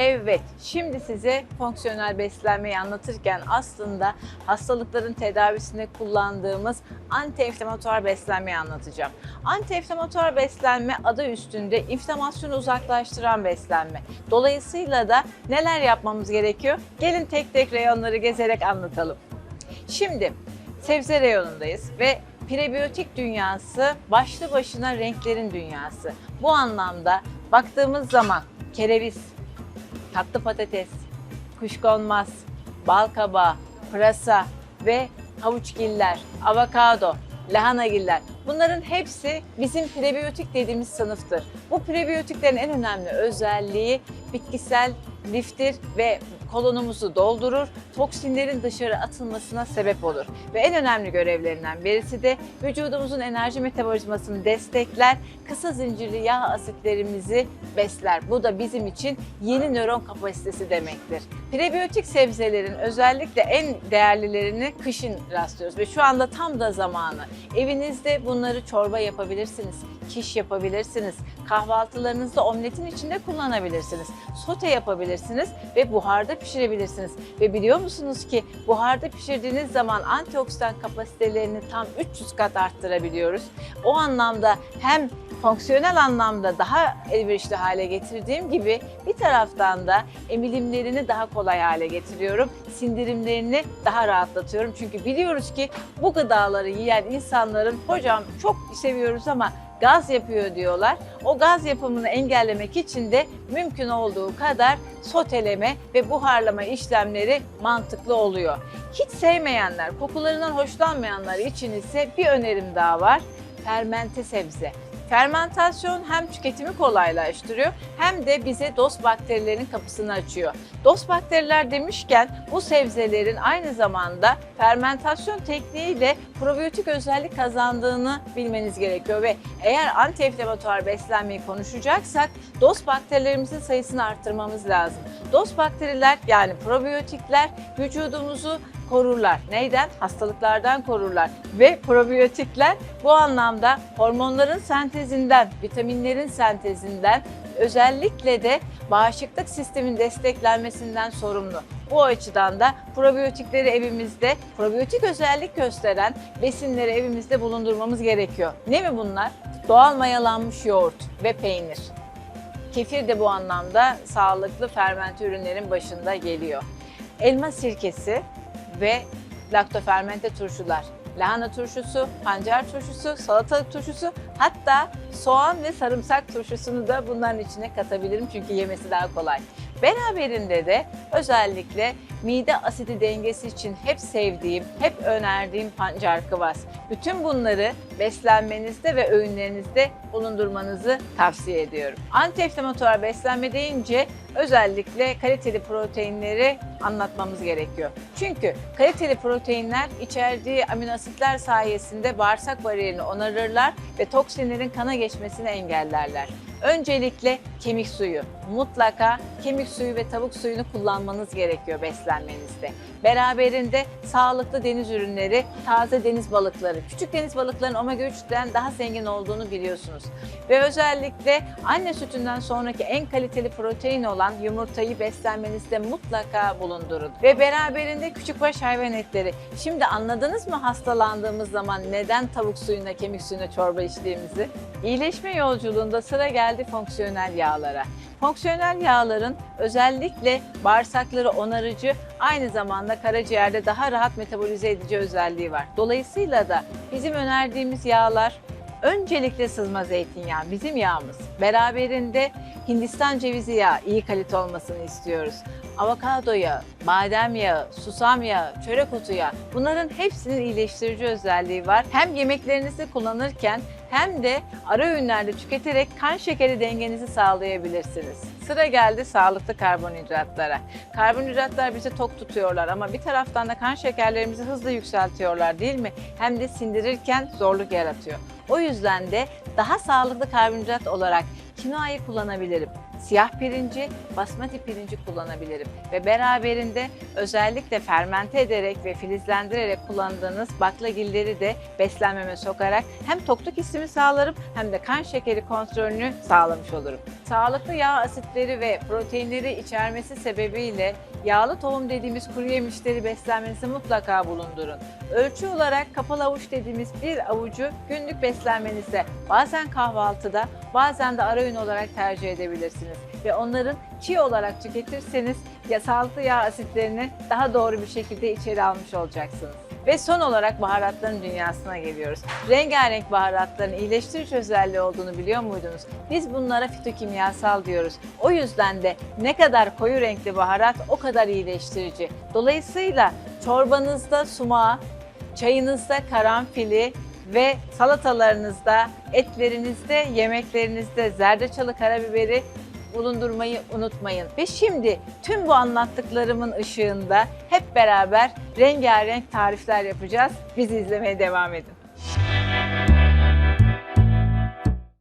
Evet, şimdi size fonksiyonel beslenmeyi anlatırken aslında hastalıkların tedavisinde kullandığımız antiinflamatuar beslenmeyi anlatacağım. Antiinflamatuar beslenme adı üstünde inflamasyonu uzaklaştıran beslenme. Dolayısıyla da neler yapmamız gerekiyor? Gelin tek tek reyonları gezerek anlatalım. Şimdi sebze reyonundayız ve prebiyotik dünyası başlı başına renklerin dünyası. Bu anlamda baktığımız zaman kereviz, tatlı patates, kuşkonmaz, bal kabağı, pırasa ve havuçgiller, avokado, lahanagiller bunların hepsi bizim prebiyotik dediğimiz sınıftır. Bu prebiyotiklerin en önemli özelliği bitkisel liftir ve kolonumuzu doldurur, toksinlerin dışarı atılmasına sebep olur. Ve en önemli görevlerinden birisi de vücudumuzun enerji metabolizmasını destekler, kısa zincirli yağ asitlerimizi besler. Bu da bizim için yeni nöron kapasitesi demektir. Prebiyotik sebzelerin özellikle en değerlilerini kışın rastlıyoruz ve şu anda tam da zamanı. Evinizde bunları çorba yapabilirsiniz, kiş yapabilirsiniz, kahvaltılarınızda omletin içinde kullanabilirsiniz, sote yapabilirsiniz ve buharda pişirebilirsiniz. Ve biliyor musunuz ki buharda pişirdiğiniz zaman antioksidan kapasitelerini tam 300 kat arttırabiliyoruz. O anlamda hem fonksiyonel anlamda daha elverişli hale getirdiğim gibi bir taraftan da emilimlerini daha kolay hale getiriyorum. Sindirimlerini daha rahatlatıyorum. Çünkü biliyoruz ki bu gıdaları yiyen insanların hocam çok seviyoruz ama gaz yapıyor diyorlar. O gaz yapımını engellemek için de mümkün olduğu kadar soteleme ve buharlama işlemleri mantıklı oluyor. Hiç sevmeyenler, kokularından hoşlanmayanlar için ise bir önerim daha var. Fermente sebze. Fermentasyon hem tüketimi kolaylaştırıyor hem de bize DOS bakterilerin kapısını açıyor. DOS bakteriler demişken bu sebzelerin aynı zamanda fermentasyon tekniğiyle probiyotik özellik kazandığını bilmeniz gerekiyor ve eğer antiinflamatuar beslenmeyi konuşacaksak DOS bakterilerimizin sayısını arttırmamız lazım. DOS bakteriler yani probiyotikler vücudumuzu korurlar. Neyden? Hastalıklardan korurlar. Ve probiyotikler bu anlamda hormonların sentezinden, vitaminlerin sentezinden, özellikle de bağışıklık sistemin desteklenmesinden sorumlu. Bu açıdan da probiyotikleri evimizde, probiyotik özellik gösteren besinleri evimizde bulundurmamız gerekiyor. Ne mi bunlar? Doğal mayalanmış yoğurt ve peynir. Kefir de bu anlamda sağlıklı fermente ürünlerin başında geliyor. Elma sirkesi ve laktofermente turşular. Lahana turşusu, pancar turşusu, salatalık turşusu hatta soğan ve sarımsak turşusunu da bunların içine katabilirim çünkü yemesi daha kolay. Beraberinde de özellikle mide asidi dengesi için hep sevdiğim, hep önerdiğim pancar kıvas. Bütün bunları beslenmenizde ve öğünlerinizde bulundurmanızı tavsiye ediyorum. Antiinflamatuar beslenme deyince özellikle kaliteli proteinleri anlatmamız gerekiyor. Çünkü kaliteli proteinler içerdiği amino asitler sayesinde bağırsak bariyerini onarırlar ve toksinlerin kana geçmesini engellerler. Öncelikle kemik suyu. Mutlaka kemik suyu ve tavuk suyunu kullanmanız gerekiyor beslenmenizde. Beraberinde sağlıklı deniz ürünleri, taze deniz balıkları. Küçük deniz balıklarının omega 3'ten daha zengin olduğunu biliyorsunuz. Ve özellikle anne sütünden sonraki en kaliteli protein olan yumurtayı beslenmenizde mutlaka bulundurun. Ve beraberinde küçükbaş hayvan etleri. Şimdi anladınız mı hastalandığımız zaman neden tavuk suyuna, kemik suyuna çorba içtiğimizi? İyileşme yolculuğunda sıra geldi fonksiyonel yağlara. Fonksiyonel yağların özellikle bağırsakları onarıcı, aynı zamanda karaciğerde daha rahat metabolize edici özelliği var. Dolayısıyla da bizim önerdiğimiz yağlar öncelikle sızma zeytinyağı, bizim yağımız. Beraberinde Hindistan cevizi yağı iyi kalite olmasını istiyoruz. Avokado yağı, badem yağı, susam yağı, çörek otu yağı bunların hepsinin iyileştirici özelliği var. Hem yemeklerinizi kullanırken hem de ara öğünlerde tüketerek kan şekeri dengenizi sağlayabilirsiniz. Sıra geldi sağlıklı karbonhidratlara. Karbonhidratlar bizi tok tutuyorlar ama bir taraftan da kan şekerlerimizi hızlı yükseltiyorlar değil mi? Hem de sindirirken zorluk yaratıyor. O yüzden de daha sağlıklı karbonhidrat olarak kinoayı kullanabilirim. Siyah pirinci, basmati pirinci kullanabilirim. Ve beraberinde özellikle fermente ederek ve filizlendirerek kullandığınız baklagilleri de beslenmeme sokarak hem tokluk hissimi sağlarım hem de kan şekeri kontrolünü sağlamış olurum. Sağlıklı yağ asitleri ve proteinleri içermesi sebebiyle yağlı tohum dediğimiz kuru yemişleri beslenmenizi mutlaka bulundurun. Ölçü olarak kapalı avuç dediğimiz bir avucu günlük beslenmenizde bazen kahvaltıda bazen de ara öğün olarak tercih edebilirsiniz. Ve onların çiğ olarak tüketirseniz ya yağ asitlerini daha doğru bir şekilde içeri almış olacaksınız. Ve son olarak baharatların dünyasına geliyoruz. Rengarenk baharatların iyileştirici özelliği olduğunu biliyor muydunuz? Biz bunlara fitokimyasal diyoruz. O yüzden de ne kadar koyu renkli baharat o kadar iyileştirici. Dolayısıyla çorbanızda sumağı, çayınızda karanfili ve salatalarınızda, etlerinizde, yemeklerinizde zerdeçalı karabiberi bulundurmayı unutmayın. Ve şimdi tüm bu anlattıklarımın ışığında hep beraber rengarenk tarifler yapacağız. Bizi izlemeye devam edin.